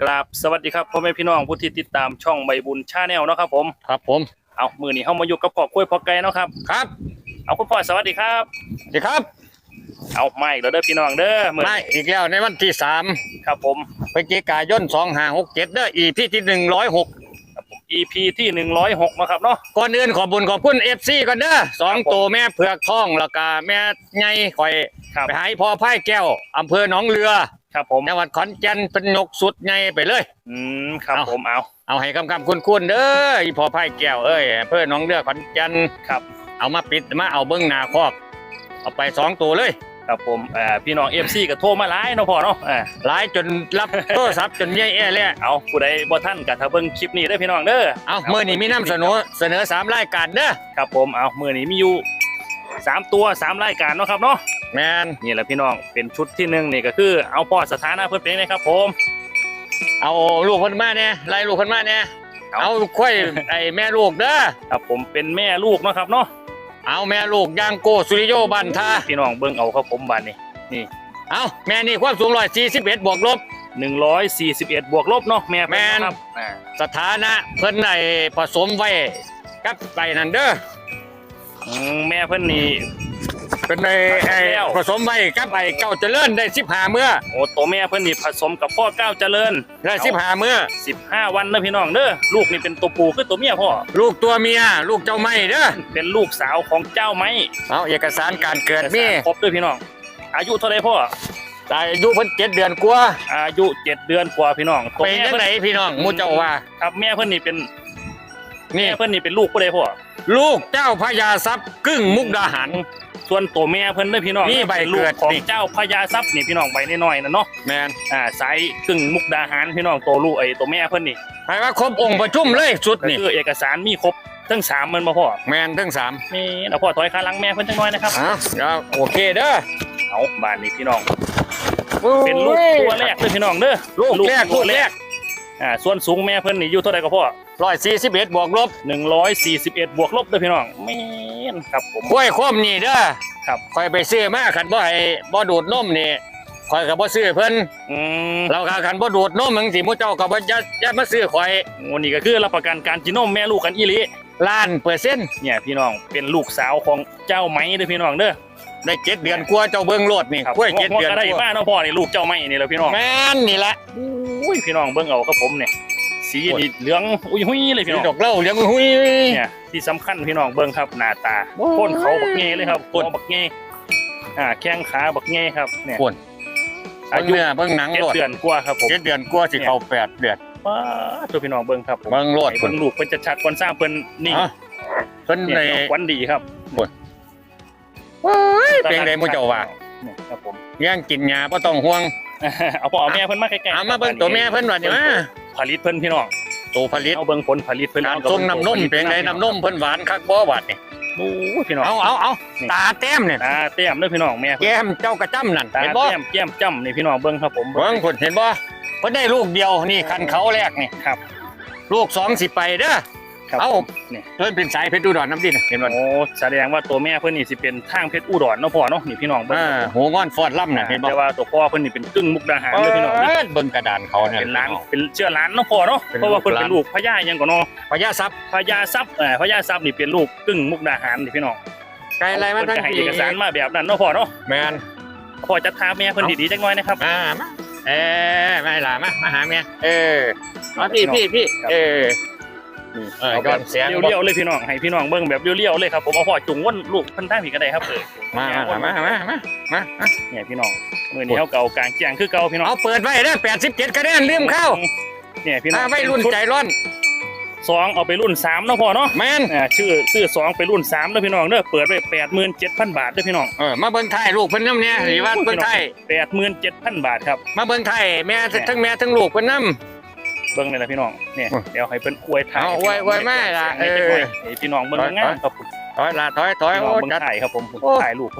กราบสวัสดีครับพ่อแม่พี่น้องผู้ที่ติดตามช่องใบบุญชาแนลเนาะครับผมครับผมเอามือนี้เฮามาอยู่กับพ่อกล้วยพ่อไก่เนาะครับ ครับเอาคุณพ่อสวัสดีครับ สวัสดีครับเอาไม่แล้วเด้อพี่น้องเด้อมื้อมานี้อีกแล้วในวันที่สามครับผมพฤศจิกายนสองห้าหกเจ็ดเด้ออีพี่ที่หนึ่งร้อยหกครับผม EP ที่106เนาะครับเนาะก่อนอื่นขอบุญขอบคุณเอฟซีก่อนเด้อสองครับผมตัวแม่เผือกทองแล้วก็แม่ไงคอยครับไปหายพ่อไพ่แก้วอำเภอหนองเรือ ครับผมจังหวัดขอนแก่นเป็นนกสุดไงไปเลย อืมครับเอาผมเอา เอาให้คำคำคุณคุณเด้ออีพ่อไพ่แก้วเอ้ยอำเภอหนองเรือขอนแก่นครับ เอามาปิดมาเอาเบิ้งหน้าคอก เอาไปสองตัวเลยครับผมอ่าพี่น้อง FC ก็โทรมาหลายเนาะพ่อเนาะอ่าหลายจนรับโทรศัพท์จนเย่แอ่เลยเอาผู้ใดบ่ทันก็ถ้าเบิ่งคลิปนี้เด้อพี่น้องเด้อเอาเมื่อนี้มีน้ำเสนอเสนอสามรายการเด้อครับผมเอามื้อนี้มีอยู่สามตัวสามรายการเนาะครับเนาะ แมนนี่แหละพี่น้องเป็นชุดที่หนึ่งนี่ก็คือเอาพ่อสถานะเพิ่นเป็นไงครับผมเอาลูกคนมาเนี่ยไล่ลูกคนมาเนี่ยเอาเอาค่อยไอ้แม่ลูกเด้อครับผมเป็นแม่ลูกเนาะครับเนาะเอาแม่ลูกย่างโกสุริโยบันทาพี่น้องเบิ่งเอาครับผมบัดนี้เอาแม่นี่ความสูงร้อยสี่สิบเอ็ดบวกลบ141บวกลบเนาะแม่เพิ่แม่นครับอ่าสถานะเพิ่นไอ้ผสมไว้กับไปนั่นเด้ออืมแม่เพิ่นนี่ เป็นไอ้ไอ้แล้ว ผสมไว้กับไอ้เก้าเจริญได้สิบห้าเมื่อโอ้ตัวแม่เพิ่นนี่ผสมกับพ่อก้าวเจริญได้สิบห้าเมื่อ 15 วันนะพี่น้องเด้อลูกนี่เป็นตัวผู้คือตัวเมียพ่อ ลูกตัวเมีย ลูกเจ้าไม่เด้อเป็นลูกสาวของเจ้าไม้เอาเอกสารการเกิดมีครบด้วยพี่น้อง อายุเท่าไหร่พ่ออายุเพิ่นเจ็ดเดือนกว่าอายุเจ็ดเดือนกว่าพี่น้องตัวเป็นแม่ยังเพิ่นไงพี่น้องหมูเจ้าว่า ครับแม่เพิ่นนี่เป็นนี่ แม่เพิ่นนี่เป็นลูกผู้ใดพ่อ ลูกเจ้าพญาทรัพย์กึ่งมุกดาหาร ส่วนตัวแม่เพิ่นเด้อพี่น้องนี่ใบเป็นลูเกิกดของนี่ เจ้าพญาทรัพย์นี่พี่น้องใบน้อยๆนะเนาะแมนอ่าสายกึ่งมุกดาหารพี่น้องตัวลูกไอ้ตัวแม่เพิ่นนี่หมายว่าครบองค์ประชุมเลยสุดก็นี่คือเอกสารมีครบทั้งสามแมันบ่พ่อแมนทั้งสามนี่เอาพ่อถอยขาหลังแม่เพิ่นจังน้อยนะครับอะเอาโอเคเด้อเอาบ้านนี้พี่น้อง เป็นลูกตัวแรกเลยพี่น้องเด้อลูกแรกตัลูวกแรแรกก อ่าส่วนสูงแม่เพิ่นนี่อยู่เท่าไหร่ก็พ่อร้อยสี่สิบเอ็ดบวกลบ141บวกลบเด้อพี่น้องแม่นครับผม กล้วยโคมนี่เด้อครับ คอยไปซื้อมาขันบ่ให้บ่ดูดนมนี่คอยกับบ่ซื้อเพิ่นอืมเราก็ขันบ่ดูดนมมึงสิหมู่เจ้าก็บ่อย่าอย่ามาซื้อข่อยวันนี้ก็คือรับประกันการกินนมแม่ลูกกันอีหลีล้านเปอร์เซ็นต์เนี่ยพี่น้องเป็นลูกสาวของเจ้าไม้เด้อพี่น้องเด้อได้เจ็ดเดือนกว่าเจ้าเบิ่งโลดนี่ครับกล้วยเจ็ดงอกเดือนก็ได้กว่ามาเนาะพ่อนี่ลูกเจ้าไม้นี่แหละพี่น้อง แม่นนี่ละ อุ้ยพี่น้องเบิ่งเอาครับผมเนี่ยสีนี่เหลืองอุ้ยหุ้ยเลยพี่สีน้องดอกเหล้าเลี้ยงหุยเนี่ยที่สำคัญพี่น้องเบิ่งครับหน้าตาโอ้ยก้นเขาบักเง่เลยครับก้นคอบักเง่อ่าแข้งขาบักเง่ครับเนี่ยคนอาเบิ่งยุเนื้อเบิ่งหนังเจ็ดโลดเดือนกว่าครับผมเจ็ดเดือนกว่าสิเข้าแปดเดือนว้าตัวพี่น้องเบิ่งครับผมเบิ่งโลดให้เบิ่งลูกเพิ่นจะชัดก่อนสร้างเพิ่นนี่อะเพิ่นเนี่ยได้ควันดีครับโอ้ยเป็นไดหมู่เจ้าว่าเนี่ยครับผมย่างกินหญ้าบ่ต้องห่วง เอาพ่อเอาแม่เพิ่นมาใกล้ๆเอามาเบิ่งตัวแม่เพิ่นว่านี่มาผลิตเพิ่นพี่น้องตัวผลิตเอาเบิ่งผลผลิตเพิ่นการเอากับส่งน้ำนมเป็นไงน้ำนมเพิ่นหวานคักบ่หวานนี่โอ้ยพี่น้องเอาเอาเอานี่ตาแต้มเนี่ยตาเต้มเด้อพี่น้องแม่เพิ่นแก้มเจ้ากระจ้ำนั่นตาเห็นบ่เต้มแก้มจ้ำนี่พี่น้องเบิ่งครับผมเบิ่งคนเห็นบ่เพิ่นได้ลูกเดียวนี่คันเขาแรกนี่ครับ ลูกสองสิไปเด้อ ครับเอานี่เพิ่นเป็นสายเพชรอุดรน้ำดินเห็นบ่โอ้แสดงว่าตัวแม่เพิ่นนี่สิเป็นทางเพชรอุดรเนาะพ่อเนาะนี่พี่น้องเบิ่งอ่าหัวงอนฟอดล่ำน่ะเห็นบ่แต่ว่าตัวพ่อเพิ่นนี่เป็นกึ่งมุกดาหารเอเลยพี่น้องนี่อเบิ่งกระดานเขาเนี่ย เป็นหล้านเป็นเชื่อหล้านเนาะพ่อเนาะเป็นเพราะว่าเพิ่นลูกหลาน เป็นลูกพญาหยังก่อนเนาะพญาทรัพย์พญาทรัพย์เอ่อพญาทรัพย์นี่เป็นลูกกึ่งมุกดาหารนี่พี่น้องไกลอะไรมาเพิ่ทั้นงก็ให้ปีเอกสารมาแบบนั้นเนาะพ่อเนาะแม่นพ่อจะทาแม่เพิ่นดีๆจักหน่อยนะครับอ่ามาเอ้ไม่ล่ะมามาหาแม่เออมาพี่พี่พี่เออ นี่เออเอาก่แบอนบเสียงเรียวๆเลยพี่น้องให้พี่น้องเบิ่งแบบเรียวๆเลยครับผมเอาพ่อจุงว่นลูกเพิ่นทางพี่ก็ได้ครับเออมามามามามามามาเนี่ยพี่น้องมื้อนี้เฮาเก่ากลางแจ้งคือเก่าพี่น้องเอาเปิดไว้เด้อ87คะแนนลืมเข้าเนี่ยพี่น้องถ้าไม่รุ่นใจร้อนสองเอาไปรุ่นสามเนาะพ่อเนาะแม่นอ่าชื่อชื่อสองไปรุ่นสามเด้อพี่น้องเด้อเปิดไปแปดหมื่นเจ็ดพันบาทเด้อพี่น้องเออมาเบิ่งไทยลูกเพิ่นน้ำเนี่ยหรือว่าเบิ่งไทยแปดหมื่นเจ็ดพันบาทครับมาเบิ่งไทยแม่ทั้งแม่ทั้งลูกเพิ่นน้ เบิ่งเลยละพี่น้องเนี่ยโอ้ยเดี๋ยวให้เพิ่นอวยถ่ายเอาอวยอวยมาล่ะเออเออให้พี่น้องเบิ่งงามครับผมำถอยละถอยถอยพี่น้โอ้องเบิ่งจัดถ่ายครับผมผมโอ้ถ่ายรูป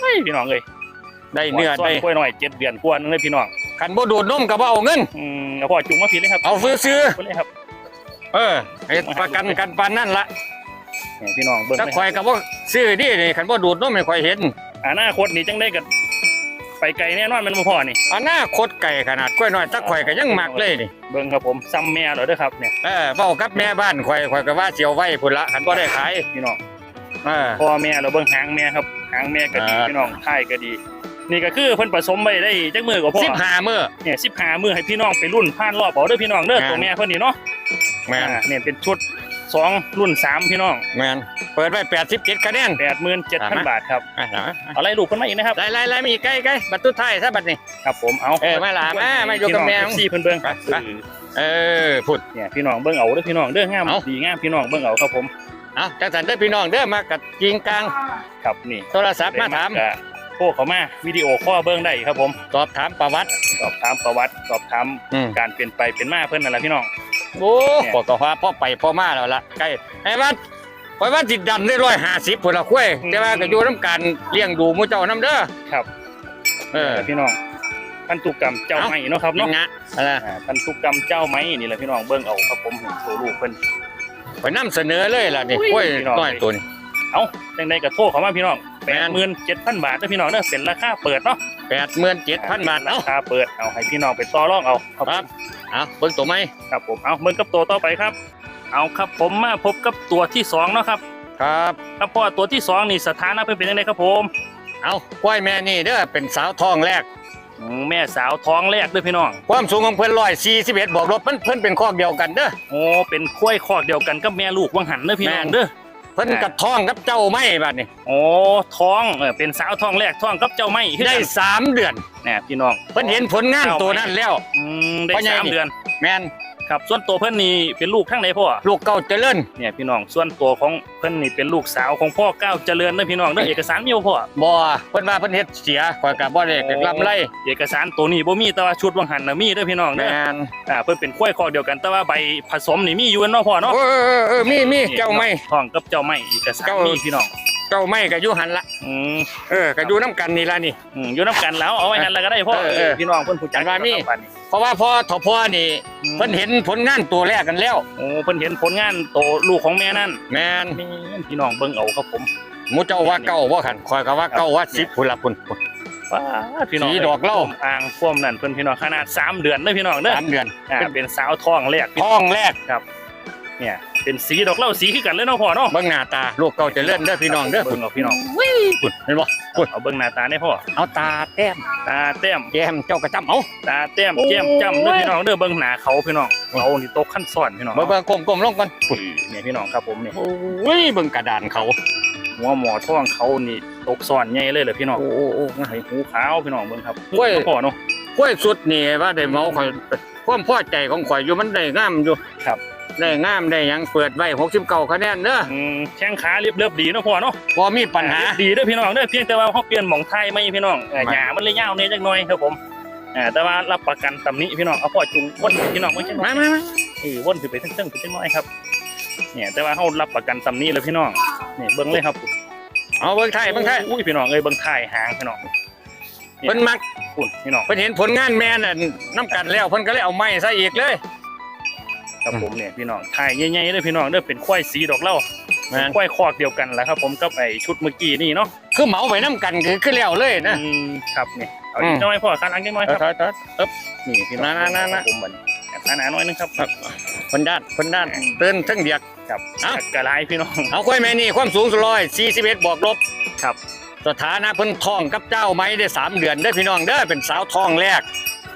เฮ้ยพี่น้องเอ้ยได้เนื้อซอได้ยกล้วยหน่อยเจ็ดเดือนกว่านึงเลยพี่น้องคันบ่ดูดนมก็บ่เอาเงินอืมเอาพ่อจุงมาผิดเลยครับเอาซื้อเพิ่นเลยครับๆเออให้ประกันกันปานนั่นละเนี่ยพี่น้องเบิ่งถ้าเลยข่อยก็บ่ซื้อดินี่คันบ่ดูดนมให้ข่อยเห็นอนาคตนี่จังได้กับ ไปไกลแน่นอนแมันบ่พ่อนี่อนาคตไก่ขนาดกล้วยน้อยตะข่อยก็ยังมักเลยนี่เบิ่งครับผมซ้ำแม่แล้วเด้อครับเนี่ยเออเว้ากับแม่บ้านข่อยข่อยก็ว่าเสียวไว้พุ่นละคันบ่ได้ขายพี่น้องเออพ่อแม่เราเบิ่งหางแม่ครับหางแม่ก็ดีอ่าพี่น้องท้ายก็ดี นี่ก็คือเพิ่นผสมไว้ได้จักมือกว่าพ่อ15มื้อเนี่ย15มื้อให้พี่น้องไปรุ่นผ่านรอบเอาเด้อพี่น้องเด้ออ่าตัวแม่เพิ่นนี่เนาะแม่นอ่าเนี่ยเป็นชุด สองรุ่นสามพี่น้องแม่นเปิดไว้87คะแนน87,000บาทครับอะเอาเอาไล่ลูกเพิ่นมาอีกนะครับไล่ๆๆมีใกล้ๆบัดตุท้ายซะบัดนี้ครับผมเอาเออมาล่ะมามาอยู่กับแม่พี่น้อง FC เพิ่นเบิ่งไปไปเออพุ่นเนี่ยพี่น้องเบิ่งเอาเด้อพี่น้องเด้องามเอาดีงามพี่น้องเบิ่งเอาครับผมเอาจังสันเด้อพี่น้องเด้อมากับจริงกลางครับนี่โทรศัพท์มาถามก็โทรเข้ามาวิดีโอคอลเบิ่งได้ครับผมสอบถามประวัติ สอบถามประวัติ สอบถามอืมการเปลี่ยนไปเป็นมาเพิ่นนั่นแหละพี่น้อง โอ้เนี่ยปก็ว่าพ่อไปพ่อมาแล้วล่ะใกล้ไอ้วัดไอ้วัดติดดันได้ร้อยห้าสิบพุ่นละคุ้ยแต่ว่าก็อยู่น้ำกันเลี้ยงดูหมู่เจ้าน้ำเด้อครับเออพี่น้องพันธุกรรมเจ้าเอ้าไม้เนาะครับนี่เนาะงะอะไรอ่าพันธุกรรมเจ้าไม้นี่แหละพี่น้องเบิ่งเอาครับผมโชว์ลูกเพิ่นไปนำเสนอเลยล่ะนี่อุ้ยคุ้ยพี่น้องน้อยตัวนี้เอ้าจังไดก็โทรเข้ามาพี่น้อง แม่น87,000บาทเด้อพี่น้องเด้อเป็นราคาเปิดเนาะแปดหมื่นเจ็ดพันบาทราเอ้าคาเปิดเอาให้พี่น้องไปต่อรองเอาครับครับเอาเบิ่งตัวไหมครับผมเอาเบิ่งกับตัวต่อไปครับ เอาครับผมมาพบกับตัวที่สองเนาะครับครับ ครับพ่อตัวที่สองนี่สถานะเพิ่นเป็นยังไงครับผมเอากล้วยแม่นี่เด้อเป็นสาวทองแรก อืมแม่สาวท้องแรกเด้วยพี่น้องความสูงของเพิ่นร้อยสี่สิบเอ็ดบวกลบมันเพิ่นเป็นคอกเดียวกันเด้อ โอ้เป็นคุ้ยคอกเดียวกันกับแม่ลูกวังหันเด้อพี่น้องแม่น เด้อ เพิ่นกับทองกับเจ้าไม้บัดนี้โอ้ท้องเออเป็นสาวท้องแรกท้องกับเจ้าไม่คือได้กันสามเดือนเนี่ยพี่น้องเพิ่นเห็นผลงานตัวนั้นแล้วอืมได้พ่อใหญ่สามนี่เดือน แม่น ครับส่วนตัวเพิ่นนี่เป็นลูกข้างไหนพ่อลูกเก่าเจริญเนี่ยพี่น้องส่วนตัวของเพิ่นนี่เป็นลูกสาวของพ่อก้าวเจริญเด้อพี่น้องเด้อเอกสารมีบ่พ่อบ่เพิ่นว่าเพิ่นเฮ็ดเสียข่อยก็บ่ได้ลำไรเอกสารตัวนี้บ่มีแต่ว่าชุดวังหันน่ะมีเด้อพี่น้องเด้แม่อนอ่าเพิ่นเป็นคุ้ยคอกเดียวกันแต่ว่าใบผสมนี่มีอยู่เนาะพ่อเนาะเออเออเออมีมีเจ้าไม้ท้องกับเจ้าไม่เอกสารเจ้ามีพี่น้องเจ้าไม้ก็อยู่หันละอืมเออก็อยู่นํกันนี่ล่ะนี่อืมอยู่น้ำกันแล้วเอาไว้หันแล้วก็ได้พ่อเออเออพี่น้องเพิ่นผู้จัดอันว่ามีครับบัดนี้ เพราะว่าพอทพอนี่เพิ่นเห็นผลงานตัวแรกกันแล้วโอ้เพิ่นเห็นผลงานโตลูกของแม่นั่นแม่นนี่พี่น้องเบิ่งเอาครับผมหมู่เจ้าว่าเก่าบ่คันข่อยก็ว่าเก่าว่า10พุ่นละพุ่นพุ่น ว้าพี่น้องสีดอกเหล้าอ่างพ่วมนั่นเพิ่นพี่น้องขนาด3เดือนเด้อพี่น้องเด้อสามเดือนอ่าเป็นสาวท้องแรกพี่ทองแรก เนี่ยเป็นสีดอกเหล้าสีคือกันเลยเนาะพ่อเนาะเบิ่งหน้าตาลูกเก่าเจริญเด้อพี่น้องเด้อเบิ่งเอาพี่น้องพุ่นเห็นบ่พุ่นเอาเบิ่งหน้าตาได้พ่อเอาตาแต้มตาแต้มแก้มเจ้ากระจำเอา ตาแต้มโอ้ยแก้มจ้ำเด้อพี่น้องเด้อเบิ่งหน้าเขาพี่น้องเขานี่ตกขั้นซ้อนพี่น้องเบิ่งเบิ่งก้มๆลงก่อนพุ่นเนี่ยพี่น้องครับผมเนี่ยโอ้ยเบิ่งกระดานเขาหัวหมอท้องเขานี่ตกซ้อนใหญ่เลยเหรอพี่น้องโอ้โอ้โอ้ไอ้หูขาวพี่น้องเบิ่งครับโอ้ยพ่อเนาะกล้วยสุดนี่ว่าได้เมาข่อยความพอใจของข่อยอยู่มันได้งามอยู่ครับ ได้งามได้หยังเปิดไว้69คะแนนเด้ออืมแข้งขาเรียบเรียบดีเนาะพ่อเนาะบ่มีปัญหา ดีเด้อพี่น้องเด้อเพียงแต่ว่าเขาเปลี่ยนหม่องไทยไม่พี่น้องเอ่อไม่หญ้ามันเลยยาวเนี่ยจักหน่อยครับผมอ่าแต่ว่ารับประกันตำหนี้พี่น้องเอาพ่อจุงวนพี่น้องไว้จังหน่มาอยมามาเออวนขึ้นไปทั้งๆขึ้นจังหน่อยครับ เนี่ยแต่ว่าเขารับประกันตำหนี้เลยพี่น้องเนี่ยเบิ่งเลยครับเอาเบิ่งไทยเบิ่งไทยอุ้ยพี่น้องเอ้ยเบิ่งไทยหางพี่น้องเพิ่นมักปุ่นพี่น้อง เพิ่นเห็นผลงานแม่น่ะน้ำกันแล้วเพิ่นก็เลยเอาไม้ซะอีกเลย ครับผมเนี่ยพี่น้องไทยใหญ่ๆเด้อพี่น้องเด้อเป็นควายสีดอกเหล้าแม่นควายคอกเดียวกันแหละครับ ผมกับไอ้ชุดเมื่อกี้นี่เนาะคือเหมาไปน้ำกันคือคือแล้วเลยนะอืมครับนี่เอาอือีมกน้อยพ่อคันอังจังน้อยครับถอยถอยถอยนี่พี่น้องนั่นๆๆๆครับผมมันขนาดน้อยนึงครับเพิ่นด้านเพิ่นด้านเตือนทั้งเดียกครับเอ้ากระไรพี่น้องเอาค่อยแม่นี่ความสูงร้อยสี่สิบเอ็ดบวกลบครับ สถานะเพิ่นท้องกับเจ้าไม้ได้สามเดือนได้อพี่น้องเด้อเป็นสาวท้องแรก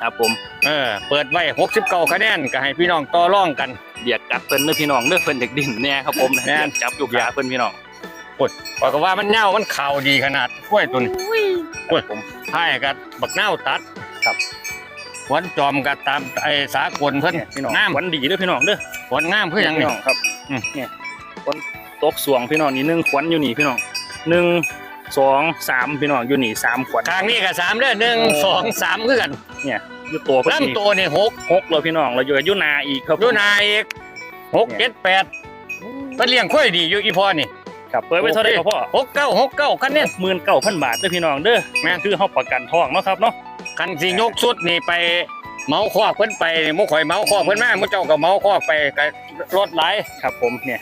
ครับผมเออเปิดไว้หกสิบเก้าคะแนนก็ให้พี่น้องต่อรองกันเบียดกัดเพิ่นเด้อพี่น้องเด้อเพิ่นจากดินแน่ครับผมแม่นจับอยู่ขาเพิ่นพี่น้องบอกว่ามันเน่ามันข่าวดีขนาดกล้วยตัวนี้ครับผมท้ายกับบักเน่าตัดครับหวันจอมกับตามไอ้สากลเพิ่นเนี่ยพี่น้องงามหวันดีเด้อพี่น้องเด้อหวันงามคือหยังพี่นี่น้องครับอืมเนี่ยคนตกสวงพี่น้องนี่หนึ่งขวัญอยู่นี่พี่น้องหนึ่ง สองสามพี่น้องอยู่นี่สามขวัญทางนี้ก็สามเด้อหนึ่งสองสามคือกันอยู่ตัวเพิ่นนี่ลำตัวนี่หกหกเลยพี่น้องเราอยู่กับยุนาอีกครับผมอยู่นาอีกหกเจ็ดแปดเพิ่นเลี้ยงค่อยดีอยู่อีพ่อนี่ครับเปิดไว้เท่าไหร่ครับพ่อหกเก้าหกเก้าคันเนี่ยหมื่นเก้าพันบาทเด้อพี่น้องเด้อแม่นคือเฮาประกันทองเนาะครับเนาะคันสิยกสุดนี่ไปเมาคอกเพิ่นไปหมุข่อยเมาคอกเพิ่นมาหมุเจ้าก็เมาคอกไปก็รถหลายครับผมเนี่ย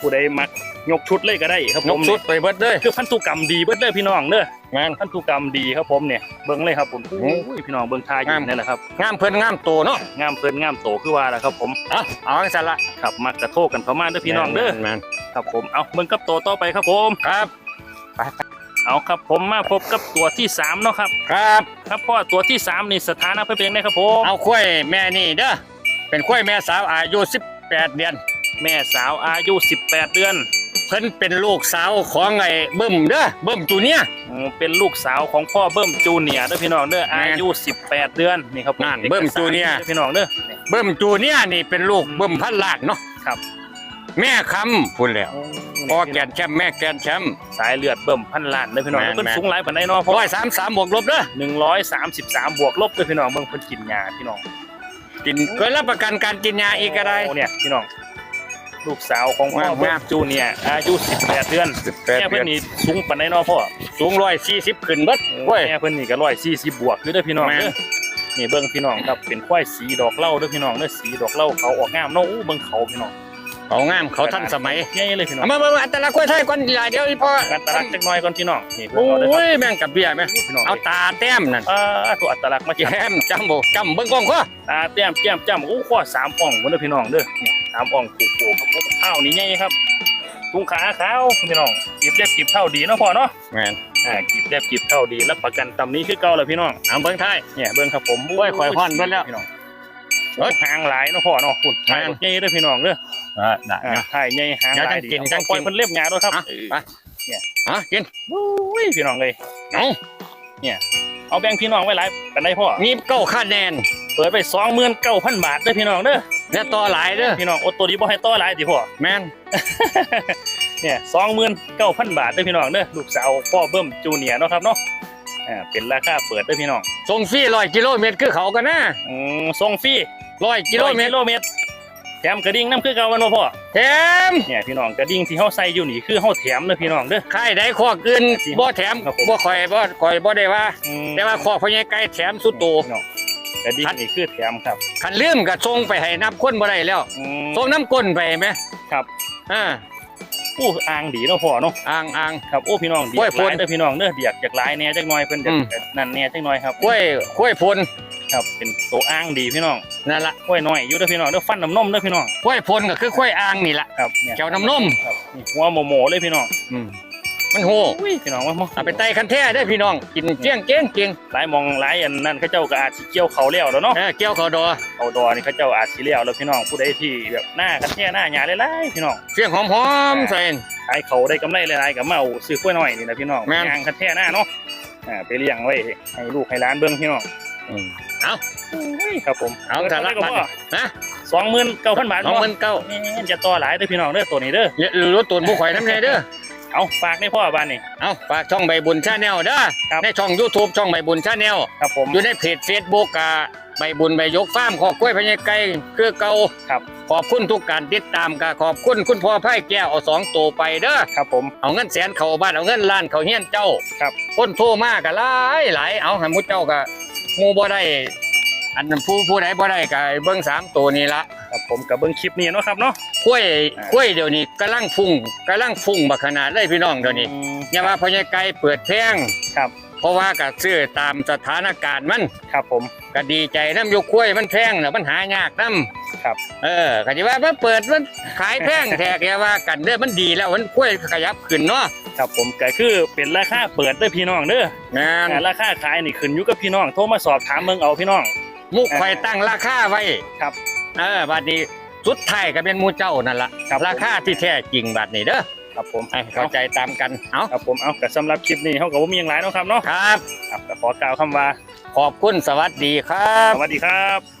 ผู้ใดมัก ยกชุดเลยก็ได้ครับนผกมชุดไปเบิดเลยคือพันธุกรรมดีเบิดเลยพี่น้องเด้อแม่นพันธุกรรมดีครับผมเนี่ยเบิ่งเลยครับผมอืมอุ้ยพี่น้องเบิ่งทายอยู่งามนี่แหละครับงามเพิ่นงามโตเนาะงามเพิ่นงามโตคือว่าแหละครับผมเอาเอาจังซั่นละครับมักกระโทกกันเข้ามาเด้อพี่น้องเด้อแม่นครับผมเอาเบิ่งกับโตต่อไปครับผมครับเอาครับผมมาพบกับตัวที่สามเนาะครับ ครับ ครับพ่อตัวที่สามนี่สถานะเพิ่นเป็นจังไดครับผมเอาข้วยแม่นี่เด้อเป็นข้วยแม่สาวอายุ18 เดือนแม่สาวอายุ 18 เดือน เพิ่นเป็นลูกสาวของไอ้เบิ่มเด้อเบิ่มจูเนียร์ อืมเป็นลูกสาวของพ่อเบิ้มจูเนียร์เด้อพี่น้องเด้อแม่อายุ 18 เดือนนี่ครับผนั่นอกสารเบิ้มจูเนียร์ ด้อพี่น้องเด้อนี่เบิ่มจูเนียร์นี่เป็นลูกเบิ่มพันลาดเนาะครับ แม่คำพูดแล้วพ่อแกนแชมป์แม่แกนแชมป์ สายเลือดเบิ่มพันล้านเด้อพี่น้องแม่น เพิ่นแม่นสูงหลายปานใดเนาะพ่อร้อยสามสามบวกลบเด้อ133 บวกลบเด้อพี่น้องเบิ่งเพิ่นกินยาพี่น้องกินเคยรับประกันการกินยาอีกก็ได้โอ้เนี่ยพี่น้อง ลูกสาวของพ่อแม่นเบิ้มจูเนียร์อายุ 18 เดือนแปดแม่เดืเพิ่อนนนี่สูงปานใดเนาะพ่อสูงร้อยสี่สิบขึ้นเบิดเว้ยแม่เพิ่นนี่ก็140บวกอยู่เด้อพี่น้องแม่นเด้อนี่เบิ่งพี่น้องครับเป็นควายสีดอกเหล้าเด้อพี่น้องเด้อสีดอกเหล้าเขาออกงามเนาะอู้เบิ่งเขาพี่น้อง เขางามเขาทันสมัยใหญ่เลยพี่น้องเอามามามาอัตลักษณ์กล้วยไทยก่อนหลายเดี๋ยวอีพ่ออัตลักษณ์จักหน่อยก่อนพี่น้องนี่เบิ่โองเอาเด้อครั้ยแม่งกับเบี้ยแม่บพี่น้องเอาตาแต้มนั่นอ่าตัวอัตลักษณ์มาแก้จับมจำบ่จำเบิ่งกล้องข้อตาแต้มแก้มจ้ำโอ้ข้อสามอ่องบนเด้อพี่น้องเด้อเนี่ยสามอ่องผูกผูกครับผมข้าวนี่ใหญ่ครับตุงขาขาวพี่น้องกีบเล็บกีบเท่าดีเนาะพ่อเนาะแม่นอ่ากีบเล็บกีบเท่าดีรับประกันตำนี้คือเก่าแล้วพี่น้องเอาเบิ่งไทยเนี่ยเบิ่งครับผมโอ้ยข่อยฮ้อนเบิดแล้วพี่น้อง โอ้ยหางหลายเนาะพ่อเนาะคุณหางใหญ่เด้อพี่น้องเด้ออ่าได้อ่าถ่ายใหญ่หางเดี๋ยวหลายจัดีงกินจังกิน ปล่อยเพิ่นเล็บหยาด้วยครับอะเออไปอะกินโอ้ยพี่น้องเลยเอาเอาแบ่งพี่น้องไว้หลายกันได้พ่อนี่เก้าคะแนนเปิดไปสองหมื่นเก้าพันบาทเด้อพี่น้องเด้อและต่อหลายเด้อพี่น้องอดตัวนี้บ่ให้ต่อหลายติพ่อ แม่นเนี่ยสองหมื่นเก้าพันบาทเด้อพี่น้องเด้อลูกสาวพ่อเบิ้มจูเนียร์เนาะครับเนาะอ่าเป็นราคาเปิดเด้อพี่น้องส่งฟรีร้อยกิโลเมตรคือเขากันนะอืมส่งฟรี ร้อยกิโลเมตรกิโลเมตรแถมกระดิ่งน้ำคือเก่าวันบ่พ่อแถมเนี่ยพี่น้องกระดิ่งที่เฮาใส่อยู่นี่คือเฮาแถมเด้อพี่น้องเด้อค่ายใดข้ออื่นบ่แถมครับผมบ่ข่อยบ่ข่อยบ่ได้ว่าอืมแต่ว่าข้อพญาไก่แถมสุดโตพี่น้องกระดิ่งนี่คือแถมครับคันลืมก็ส่งไปให้นับคนบ่ได้แล้วอืมส่งน้ำก้นไปไหมครับอ่าอู้อ่างดีเนาะพ่อเนาะอ่างอ่างครับโอ้พี่น้องดีโอ้ยหลายพ่นเด้อพี่น้องเด้อเดียกจากหลายแหน่จักหน่อยเพิ่นจะอืมนั่นแหน่จักหน่อยครับกล้วยกล้วยพล ครับเป็นโตอ่างดีพี่น้องนั่นล่ะกล้วยน้อยอยู่เด้อพี่น้องเด้อฟันน้ำนมเด้อพี่น้องกล้วยพลก็คือกล้วยอ่างนี่ล่ะครับเนี่ยแก้วน้ำนมครับนี่หัวโมโมเลยพี่น้องอืมมันโหอุ้ยพี่น้องว่ามาเอาไปไต่คันแท้ได้อพี่น้องกินเกี้ยงเกี้ยงเกี้ยงหลายมองหลายอันนั่นเขาเจ้าก็อาจสิเกี่ยวเขาแล้วแล้วเนาะเออเกี้ยวเขาดอเขาดอนี่เขาเจ้าอาจสิแล้วแล้วพี่น้องผู้ใดที่แบบหน้ากันแท้หน้าหยาหลายๆพี่น้องเสียงหอมๆใส่ ขายเขาได้กำไรหลายๆก็มาเอาซื้อกล้วยน้อยนี่นะพี่น้องแม่น ยางกันแท้หน้าเนาะอ่าไปเลี้ยงไว้ให้ลูกให้หลานเบิ่งพี่น้อง อืม เอาอุ้ยครับผมเอาแต่ละก็บัตรนะสองหมื่นเก้าพันบาทสองหมื่นเก้านี่จะต่อหลายเด้อพี่น้องเด้อตัวนี้เด้อหรือรถตูนผู้ข่อยน้ำใจเด้อเอาฝากในพ่อบ้านนี่เอาฝากช่องใบบุญชาแนลเด้อครับในช่อง YouTube ช่องใบบุญชาแนลครับผมอยู่ในเพจ Facebook กะใบบุญใบยกฟาร์มขอกล้วยพญาไก่คือเก่าครับขอบคุณทุกการติดตามกะขอบคุณคุณพ่อไพ่แก้วเอาสองตัวไปเด้อครับผมเอาเงินแสนเข้าบ้านเอาเงินล้านเข้าเฮียนเจ้าครับคนโทรมากะหลายหลายเอาให้หมุเจ้ากะห มู่บ่ได้ อันนั้นผู้ผู้ใดบ่ได้กะเบิ่งสามตัวนี้ละครับผมกับเบิ้งคลิปนี้เนาะครับเนาะกล้วยอ่ากล้วยเดี๋ยวนี้กำลังฟุ้งกำลังฟุ้งบักขนาดเลยพี่น้องเดี๋ยวนี้อืมอย่าว่าพญาไก่เปิดแพงครับเพราะว่าก็ซื้อตามสถานการณ์มันครับผม ก็ดีใจน้ำยกกล้วยมันแพงเนาะมันหายากน้ำครับ เออก็สิว่ามันเปิดมันขายแพงแท้แกว่ากันเด้อมันดีแล้วมันกล้วยขยับขึ้นเนาะ ครับผมก็คือเป็นราคาเปิดเด้อพี่น้องเด้อแม่นแต่ราคาขายนี่ขึ้นอยู่กับพี่น้องโทรมาสอบถามเมืองเอาพี่น้อง มุกไฟตั้งราคาไว้ครับ เออบัดนี้สุดท้ายก็เป็นหมูเจ้านั่นล่ะครับผมราคาที่แท้จริงบัดนี้เด้อครับผมให้เข้าใจตามกันเอาครับผมเอาก็สำหรับคลิปนี้เฮาก็บ่มีหยังหลายเนาะครับเนาะครับครับก็ขอกล่าวคำว่าขอบคุณสวัสดีครับ สวัสดีครับ